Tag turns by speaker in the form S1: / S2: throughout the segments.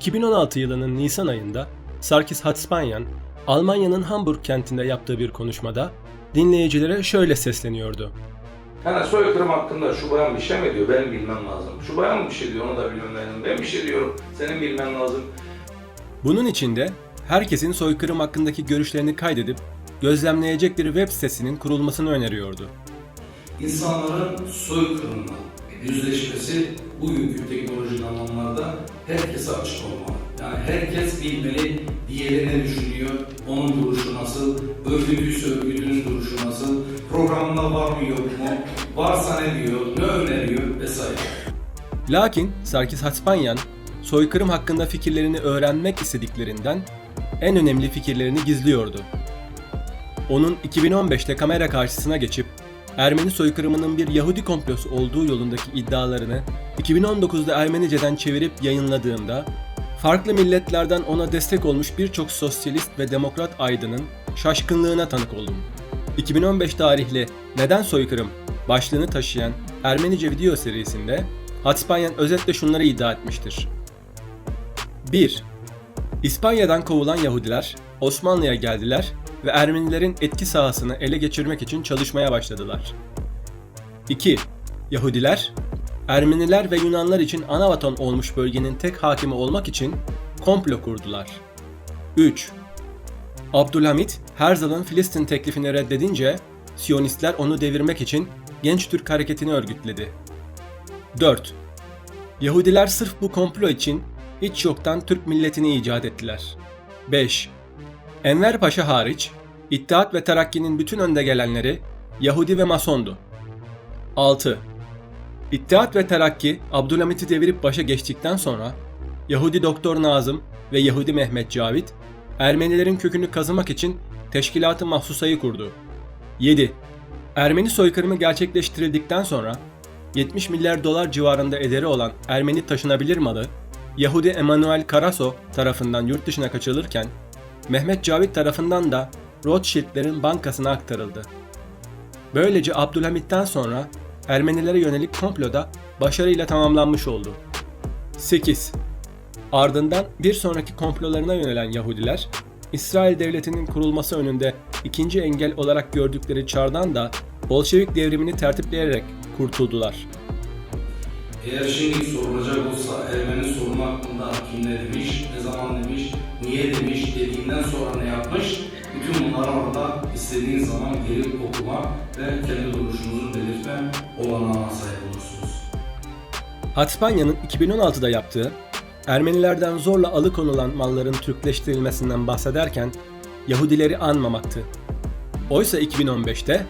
S1: 2016 yılının Nisan ayında Sarkis Hatspanyan, Almanya'nın Hamburg kentinde yaptığı bir konuşmada dinleyicilere şöyle sesleniyordu.
S2: Yani soykırım hakkında şu bayan bir şey mi diyor, benim bilmem lazım. Şu bayan mı bir şey diyor, onu da bilmem lazım. Ben bir şey diyorum, senin bilmen lazım.
S1: Bunun içinde herkesin soykırım hakkındaki görüşlerini kaydedip gözlemleyecek bir web sitesinin kurulmasını öneriyordu.
S2: İnsanların soykırımla yüzleşmesi bugünkü teknolojik alanlarda herkese açık olmalı. Yani herkes bilmeli, diğeri ne düşünüyor, onun duruşu nasıl, örgütüyse örgütünün duruşu nasıl, programında var mı yok mu, varsa ne diyor, ne öneriyor vesaire.
S1: Lakin Sarkis Hatspanyan, soykırım hakkında fikirlerini öğrenmek istediklerinden en önemli fikirlerini gizliyordu. Onun 2015'te kamera karşısına geçip Ermeni soykırımının bir Yahudi komplosu olduğu yolundaki iddialarını 2019'da Ermenice'den çevirip yayınladığında farklı milletlerden ona destek olmuş birçok sosyalist ve demokrat aydının şaşkınlığına tanık oldum. 2015 tarihli Neden Soykırım başlığını taşıyan Ermenice video serisinde Hatspanyan özetle şunları iddia etmiştir. 1. İspanya'dan kovulan Yahudiler Osmanlı'ya geldiler ve Ermenilerin etki sahasını ele geçirmek için çalışmaya başladılar. 2. Yahudiler, Ermeniler ve Yunanlar için anavaton olmuş bölgenin tek hakimi olmak için komplo kurdular. 3. Abdülhamit, Herzl'ın Filistin teklifini reddedince Siyonistler onu devirmek için Genç Türk Hareketi'ni örgütledi. 4. Yahudiler sırf bu komplo için hiç yoktan Türk milletini icat ettiler. 5. Enver Paşa hariç, İttihat ve Terakki'nin bütün önde gelenleri Yahudi ve Masondu. 6. İttihat ve Terakki Abdülhamit'i devirip başa geçtikten sonra Yahudi Doktor Nazım ve Yahudi Mehmet Cavit Ermenilerin kökünü kazımak için Teşkilat-ı Mahsusa'yı kurdu. 7. Ermeni soykırımı gerçekleştirildikten sonra 70 milyar dolar civarında ederi olan Ermeni taşınabilir malı Yahudi Emanuel Karaso tarafından yurt dışına kaçırılırken Mehmet Cavit tarafından da Rothschild'lerin bankasına aktarıldı. Böylece Abdülhamit'ten sonra Ermenilere yönelik komploda başarıyla tamamlanmış oldu. 8. Ardından bir sonraki komplolarına yönelen Yahudiler, İsrail devletinin kurulması önünde ikinci engel olarak gördükleri çardan da Bolşevik devrimini tertipleyerek kurtuldular.
S2: Eğer şimdi sorulacak olsa Ermeni sorunu hakkında kim ne demiş, ne zaman demiş, niye demiş dediğinden sonra ne yapmış, bütün bunları orada istediğiniz zaman gelip okuma ve kendi duruşunuzu belirtme olanağına sahip olursunuz.
S1: Hatspanya'nın 2016'da yaptığı Ermenilerden zorla alıkonulan malların Türkleştirilmesinden bahsederken Yahudileri anmamaktı. Oysa 2015'te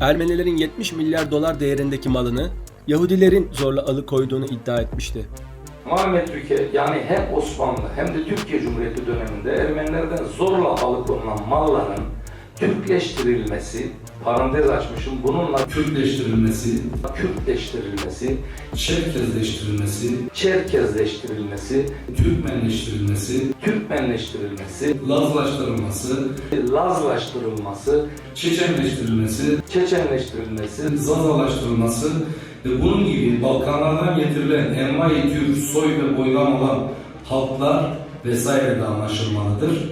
S1: Ermenilerin 70 milyar dolar değerindeki malını Yahudilerin zorla alıkoyduğunu iddia etmişti.
S2: Muhammed Türkiye yani hem Osmanlı hem de Türkiye Cumhuriyeti döneminde Ermenilerden zorla alıkonulan malların Türkleştirilmesi, parantez açmışım bununla Türkleştirilmesi, Kürtleştirilmesi, Çerkezleştirilmesi, Çerkezleştirilmesi, Türkmenleştirilmesi, Türkmenleştirilmesi, Lazlaştırılması, Lazlaştırılması, Çeçenleştirilmesi, Çeçenleştirilmesi, Zazalaştırılması ve bunun gibi Balkanlardan getirilen envai tür soy ve boylam olan halklar vesaire de anlaşılmalıdır.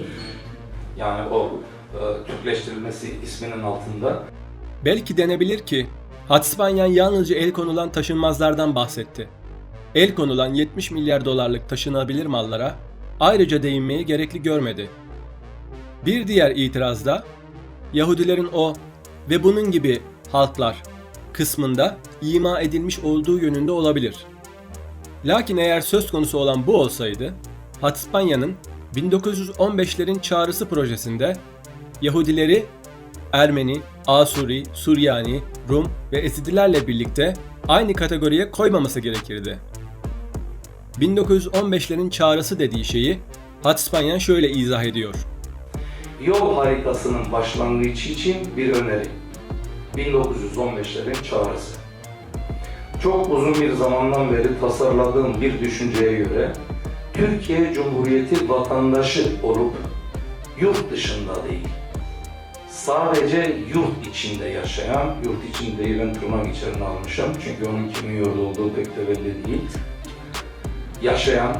S2: Yani o Türkleştirilmesi isminin altında
S1: Belki denebilir ki Hatspanyan yalnızca el konulan taşınmazlardan bahsetti. El konulan 70 milyar dolarlık taşınabilir mallara ayrıca değinmeyi gerekli görmedi. Bir diğer itirazda Yahudilerin o ve bunun gibi halklar kısmında ima edilmiş olduğu yönünde olabilir. Lakin eğer söz konusu olan bu olsaydı, Hatspanya'nın 1915'lerin çağrısı projesinde Yahudileri Ermeni, Asuri, Suryani, Rum ve Ezidilerle birlikte aynı kategoriye koymaması gerekirdi. 1915'lerin çağrısı dediği şeyi Hatspanyan şöyle izah ediyor.
S2: yol haritasının başlangıcı için bir öneri. 1915'lerin çağrısı. Çok uzun bir zamandan beri tasarladığım bir düşünceye göre Türkiye Cumhuriyeti vatandaşı olup yurt dışında değil, sadece yurt içinde yaşayan, yurt içindeyi ben tırnak içerisine almışım. Çünkü onun kimin yurdu olduğu pek de belli değil, yaşayan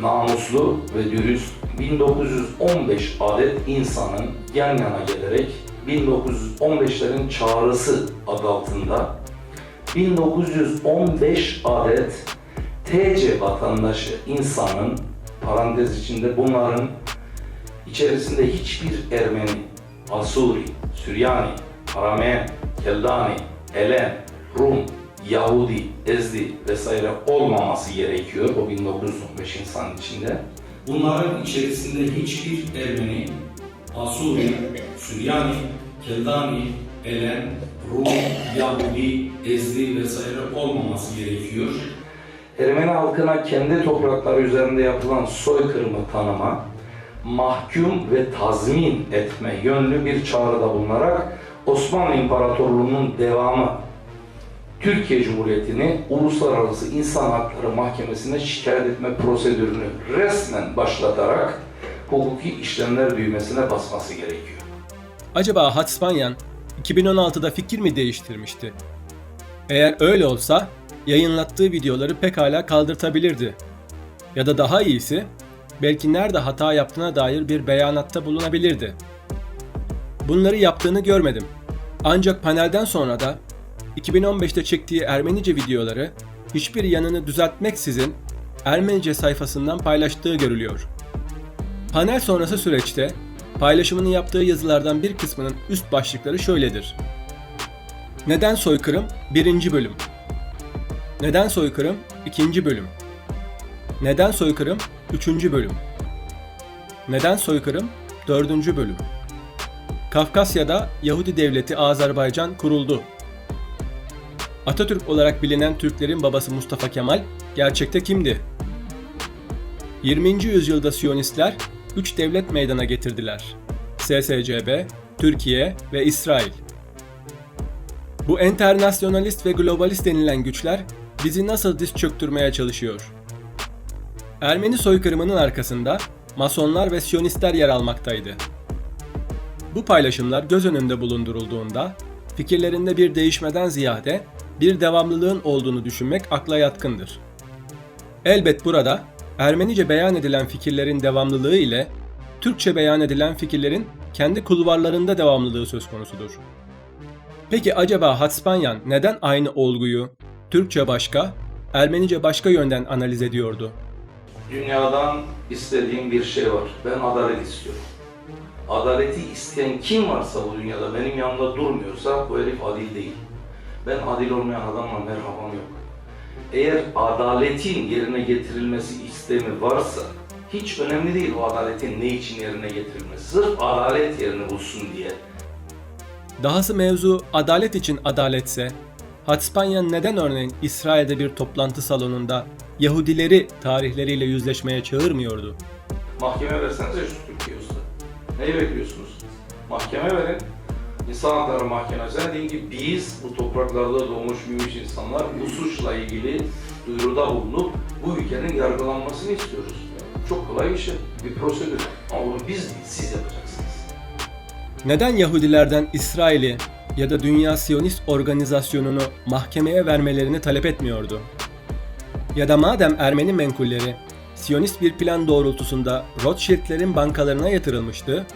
S2: namuslu ve dürüst 1915 adet insanın yan yana gelerek 1915'lerin çağrısı adı altında 1915 adet TC vatandaşı insanın parantez içinde bunların içerisinde hiçbir Ermeni, Asuri, Süryani, Arameyen, Keldani, Elen, Rum, Yahudi, Ezdi vesaire olmaması gerekiyor o 1915 insan içinde. Bunların içerisinde hiçbir Ermeni, Asuri, Süryani, Keldani, Elen, Rum, Yahudi, Ezdi vesaire olmaması gerekiyor. Ermeni halkına kendi toprakları üzerinde yapılan soykırımı tanıma, mahkum ve tazmin etme yönlü bir çağrıda bulunarak Osmanlı İmparatorluğu'nun devamı Türkiye Cumhuriyeti'ni Uluslararası İnsan Hakları Mahkemesi'ne şikayet etme prosedürünü resmen başlatarak hukuki işlemler düğmesine basması gerekiyor.
S1: Acaba Hatspanyan 2016'da fikir mi değiştirmişti? Eğer öyle olsa yayınlattığı videoları pekala kaldırtabilirdi. Ya da daha iyisi belki nerede hata yaptığına dair bir beyanatta bulunabilirdi. Bunları yaptığını görmedim. Ancak panelden sonra da 2015'te çektiği Ermenice videoları hiçbir yanını düzeltmeksizin Ermenice sayfasından paylaştığı görülüyor. Panel sonrası süreçte paylaşımını yaptığı yazılardan bir kısmının üst başlıkları şöyledir. Neden soykırım? 1. bölüm. Neden soykırım? 2. bölüm. Neden soykırım? 3. bölüm. Neden soykırım? 4. bölüm. Kafkasya'da Yahudi Devleti Azerbaycan kuruldu. Atatürk olarak bilinen Türklerin babası Mustafa Kemal gerçekte kimdi? 20. yüzyılda Siyonistler 3 devlet meydana getirdiler. SSCB, Türkiye ve İsrail. Bu enternasyonalist ve globalist denilen güçler bizi nasıl diz çöktürmeye çalışıyor? Ermeni soykırımının arkasında Masonlar ve Siyonistler yer almaktaydı. Bu paylaşımlar göz önünde bulundurulduğunda fikirlerinde bir değişmeden ziyade bir devamlılığın olduğunu düşünmek akla yatkındır. Elbet burada Ermenice beyan edilen fikirlerin devamlılığı ile Türkçe beyan edilen fikirlerin kendi kulvarlarında devamlılığı söz konusudur. Peki acaba Hatspanyan neden aynı olguyu Türkçe başka, Ermenice başka yönden analiz ediyordu?
S2: Dünyadan istediğim bir şey var. Ben adalet istiyorum. Adaleti isteyen kim varsa bu dünyada benim yanımda durmuyorsa bu herif adil değil. Ben adil olmayan adamla merhabam yok. Eğer adaletin yerine getirilmesi istemi varsa hiç önemli değil o adaletin ne için yerine getirilmesi. Sırf adalet yerini bulsun diye.
S1: Dahası mevzu adalet için adaletse, Hatspanyan neden örneğin İsrail'de bir toplantı salonunda Yahudileri tarihleriyle yüzleşmeye çağırmıyordu?
S2: Mahkeme versenize şu Türkiye usta. Neyi bekliyorsunuz? Mahkeme verin. İnsan Hakları Mahkemesi'ne deyin ki biz bu topraklarda doğmuş büyümüş insanlar bu suçla ilgili duyuruda bulunup bu ülkenin yargılanmasını istiyoruz. Çok kolay bir şey, bir prosedür. Ama bunu biz değil, siz yapacaksınız.
S1: Neden Yahudilerden İsrail'i ya da Dünya Siyonist Organizasyonu'nu mahkemeye vermelerini talep etmiyordu? Ya da madem Ermeni menkulleri Siyonist bir plan doğrultusunda Rothschild'lerin bankalarına yatırılmıştı,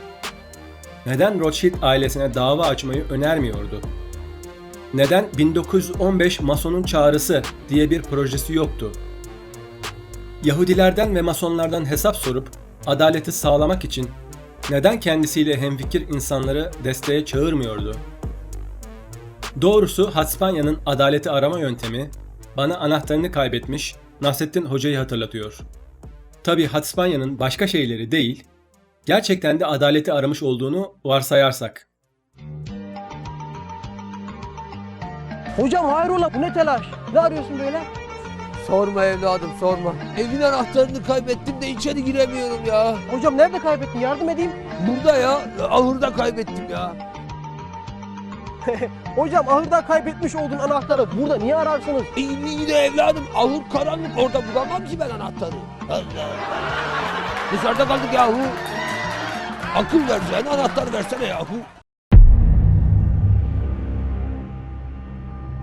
S1: neden Rothschild ailesine dava açmayı önermiyordu? Neden 1915 Mason'un çağrısı diye bir projesi yoktu? Yahudilerden ve Masonlardan hesap sorup adaleti sağlamak için neden kendisiyle hemfikir insanları desteğe çağırmıyordu? Doğrusu Hatspanya'nın adaleti arama yöntemi bana anahtarını kaybetmiş Nasrettin Hoca'yı hatırlatıyor. Tabi Hatspanya'nın başka şeyleri değil, gerçekten de adaleti aramış olduğunu varsayarsak.
S3: Hocam hayrola bu ne telaş? Ne arıyorsun böyle?
S4: Sorma evladım sorma. Evin anahtarını kaybettim de içeri giremiyorum ya.
S3: Hocam nerede kaybettin? Yardım edeyim.
S4: Burada ya. Ahırda kaybettim ya.
S3: Hocam ahırda kaybetmiş olduğun anahtarı burada niye ararsınız?
S4: E, iyi de evladım ahır karanlık orada bulamam ki ben anahtarı. Allah Allah. Dışarıda kaldık yahu. Akıl vereceğine anahtar versene yahu.